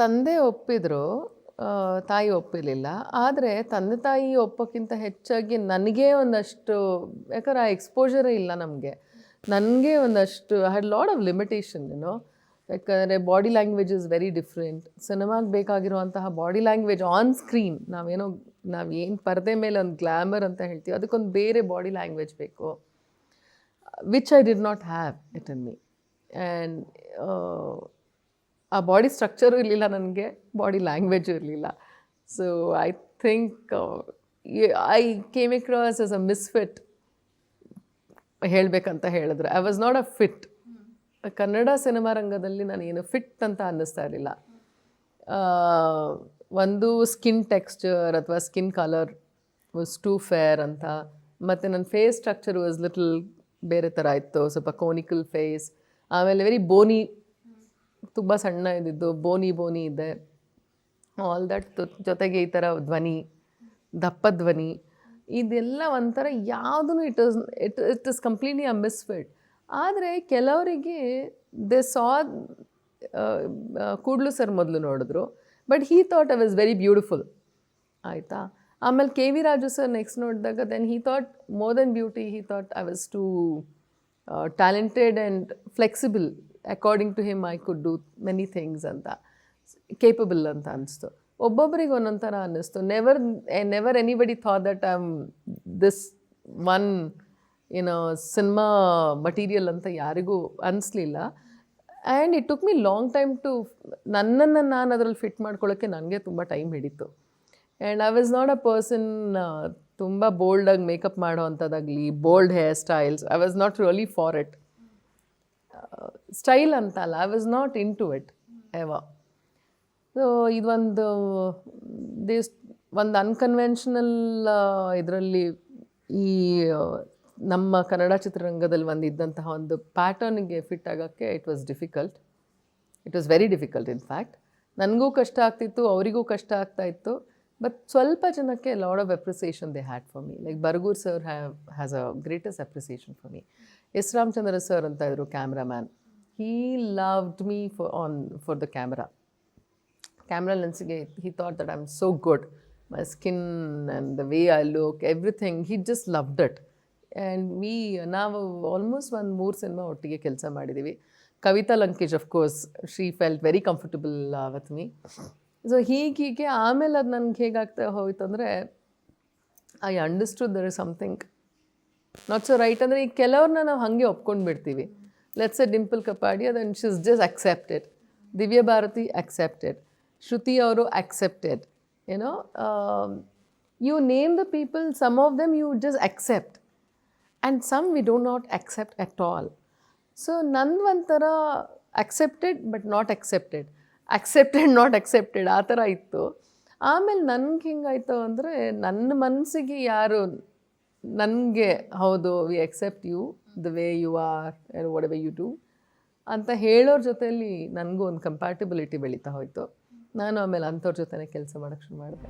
ತಂದೆ ಒಪ್ಪಿದ್ರು ತಾಯಿ ಒಪ್ಪಿರಲಿಲ್ಲ. ಆದರೆ ತಂದೆ ತಾಯಿ ಒಪ್ಪೋಕ್ಕಿಂತ ಹೆಚ್ಚಾಗಿ ನನಗೆ ಒಂದಷ್ಟು, ಯಾಕಂದ್ರೆ ಆ ಎಕ್ಸ್ಪೋಜರೇ ಇಲ್ಲ ನಮಗೆ. ನನಗೆ ಒಂದಷ್ಟು I had lot of limitation ಏನೋ ಯಾಕಂದರೆ body language is very different ಸಿನಿಮಾಗೆ ಬೇಕಾಗಿರುವಂತಹ ಬಾಡಿ ಲ್ಯಾಂಗ್ವೇಜ್ ಆನ್ ಸ್ಕ್ರೀನ್ ನಾವೇನೋ ನಾವು ಏನು ಪರದೆ ಮೇಲೆ ಒಂದು ಗ್ಲಾಮರ್ ಅಂತ ಹೇಳ್ತೀವಿ, ಅದಕ್ಕೊಂದು ಬೇರೆ ಬಾಡಿ ಲ್ಯಾಂಗ್ವೇಜ್ ಬೇಕು. Which I did not have it on me and ಆ ಬಾಡಿ ಸ್ಟ್ರಕ್ಚರು ಇರಲಿಲ್ಲ ನನಗೆ ಬಾಡಿ ಲ್ಯಾಂಗ್ವೇಜು ಇರಲಿಲ್ಲ. So I think I came across as a misfit ಹೇಳಬೇಕಂತ ಹೇಳಿದ್ರೆ. I was not a fit Kannada cinema ರಂಗದಲ್ಲಿ ನಾನು ಏನು fit ಅಂತ ಅನ್ನಿಸ್ತಾ ಇರಲಿಲ್ಲ. ಒಂದು ಸ್ಕಿನ್ ಟೆಕ್ಸ್ಚರ್ ಅಥವಾ skin colour was too fair ಅಂತ. ಮತ್ತು ನನ್ನ ಫೇಸ್ ಸ್ಟ್ರಕ್ಚರ್ ವಾಸ್ ಲಿಟಲ್ ಬೇರೆ ಥರ ಇತ್ತು. ಸ್ವಲ್ಪ ಕೋನಿಕಲ್ ಫೇಸ್ ಆಮೇಲೆ ವೆರಿ ಬೋನಿ ತುಂಬ ಸಣ್ಣ ಇದ್ದಿದ್ದು, ಬೋನಿ ಬೋನಿ ಇದೆ. ಆಲ್ ದಟ್ ಜೊತೆಗೆ ಈ ಥರ ಧ್ವನಿ ದಪ್ಪ ಧ್ವನಿ, ಇದೆಲ್ಲ ಒಂಥರ ಯಾವುದೂ it is it it is completely a misfit ಆದರೆ ಕೆಲವರಿಗೆ ದೆ ಸಾ ಕೂಡ್ಲು ಸರ್ ಮೊದಲು ನೋಡಿದ್ರು but he thought I was very beautiful ಆಯಿತಾ? ಆಮೇಲೆ K V Raju sir next ನೋಡಿದಾಗ then he thought more then beauty he thought I was too talented and flexible according to him I could do many things ಅಂತ capable ಅಂತ ಅನಿಸ್ತು. ಒಬ್ಬೊಬ್ಬರಿಗೆ ಒಂದೊಂದು ಥರ ಅನ್ನಿಸ್ತು never never anybody thought that I am this one ಏನೋ cinema material ಅಂತ ಯಾರಿಗೂ ಅನಿಸ್ಲಿಲ್ಲ. And it took me long time to ನನ್ನನ್ನು ನಾನು ಅದರಲ್ಲಿ ಫಿಟ್ ಮಾಡ್ಕೊಳ್ಳೋಕ್ಕೆ ನನಗೆ ತುಂಬ time ಹಿಡಿತು. And I was not a person ತುಂಬ ಬೋಲ್ಡಾಗಿ ಮೇಕಪ್ ಮಾಡೋ ಅಂಥದ್ದಾಗಲಿ bold hair styles I was not really for it style ಅಂತಲ್ಲ I was not into it ever so ಇದೊಂದು ದಿಸ್ ಒಂದು ಅನ್ಕನ್ವೆನ್ಷನಲ್ ಇದರಲ್ಲಿ ಈ ನಮ್ಮ ಕನ್ನಡ ಚಿತ್ರರಂಗದಲ್ಲಿ ಒಂದು ಇದ್ದಂತಹ ಒಂದು ಪ್ಯಾಟರ್ನಿಗೆ ಫಿಟ್ ಆಗೋಕ್ಕೆ it was difficult it was very difficult in fact ನನಗೂ ಕಷ್ಟ ಆಗ್ತಿತ್ತು, ಅವರಿಗೂ ಕಷ್ಟ ಆಗ್ತಾ ಇತ್ತು. ಬಟ್ ಸ್ವಲ್ಪ ಜನಕ್ಕೆ lot of appreciation they had for me like Bargur sir have has a greatest appreciation for me S Ramachandra sir ಅಂತ ಇದ್ರು cameraman. He loved me for on for the camera camera ಲೆನ್ಸ್ಗೆ he thought that I am so good my skin and the way I look everything he just love that and we ನಾವು almost ಒಂದು ಮೂರು cinema ಒಟ್ಟಿಗೆ ಕೆಲಸ ಮಾಡಿದ್ದೀವಿ Kavita Lankesh of course she felt very comfortable with me so ಹೀಗೀಗೆ ಆಮೇಲೆ ಅದು ನನಗೆ ಹೇಗಾಗ್ತಾ ಹೋಯ್ತು ಅಂದರೆ I understood there is something not so right ಅಂದರೆ ಈಗ ಕೆಲವ್ರನ್ನ ನಾವು ಹಾಗೆ ಒಪ್ಕೊಂಡು ಬಿಡ್ತೀವಿ. ಲೆಟ್ಸ್ ಎ ಡಿಂಪಲ್ ಕಪಾಡಿ ಅದನ್ನು ಶಿಸ್ just accepted Divya Bharathi accepted Shruti ಅವರು ಅಕ್ಸೆಪ್ಟೆಡ್ ಏನೋ you name the people some of them you just accept and some we don't not accept at all so ನಂದು ಒಂಥರ accepted but not accepted accepted not accepted ಆ ಥರ ಇತ್ತು. ಆಮೇಲೆ ನನಗೆ ಹೆಂಗಾಯ್ತು ಅಂದರೆ, ನನ್ನ ಮನಸ್ಸಿಗೆ ಯಾರು ನನಗೆ ಹೌದು we except you the way you are whatever you do ಅಂತ ಹೇಳೋರ ಜೊತೆಯಲ್ಲಿ ನನಗೂ ಒಂದು ಕಂಪ್ಯಾಟಿಬಿಲಿಟಿ ಬೆಳೀತಾ ಹೋಯಿತು. ನಾನು ಆಮೇಲೆ ಅಂಥವ್ರ ಜೊತೆನೇ ಕೆಲಸ ಮಾಡೋಕ್ಕೆ ಶುರು ಮಾಡಿದೆ.